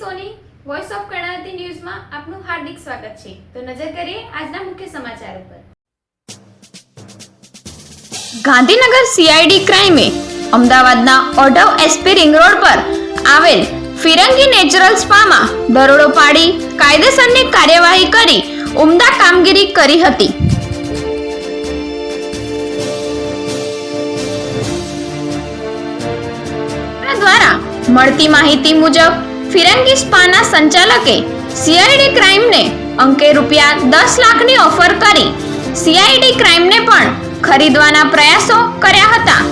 Soni voice of Karnavati ન્યૂઝમાં આપનું હાર્દિક સ્વાગત છે. તો નજર કરીએ આજના મુખ્ય સમાચાર ઉપર. ગાંધીનગર સીઆઈડી ક્રાઇમે અમદાવાદના ઓઢવ એસપી રિંગ રોડ પર આવેલ ફિરંગી નેચરલ સ્પામાં દરોડો પાડી કાયદેસરની કાર્યવાહી કરી ઉમદા કામગીરી કરી હતી. મળતી માહિતી મુજબ ફિરંગી સ્પાના સંચાલકે સીઆઈડી ક્રાઇમને અંકે રૂપિયા દસ લાખની ઓફર કરી સીઆઈડી ક્રાઇમને પણ ખરીદવાના પ્રયાસો કર્યા હતા.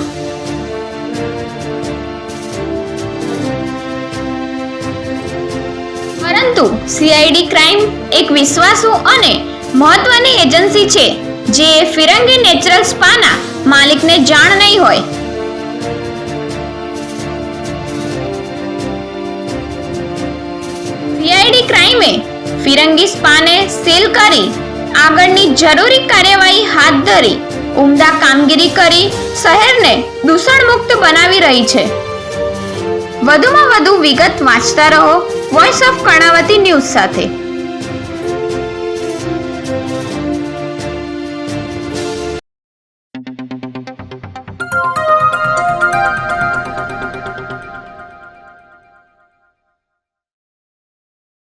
પરંતુ સીઆઈડી ક્રાઇમ એક વિશ્વાસુ અને મહત્વની એજન્સી છે, જે ફિરંગી નેચરલ સ્પાના માલિકને જાણ નહીં હોય. ફિરંગી સ્પાને સીલ કરી, આગળની જરૂરી કાર્યવાહી હાથ ધરી, ઉમદા કામગીરી કરી, શહેરને દૂષણમુક્ત બનાવી રહી છે. વધુમાં વધુ વિગત વાંચતા રહો વોઇસ ઓફ કર્ણાવતી ન્યૂઝ સાથે.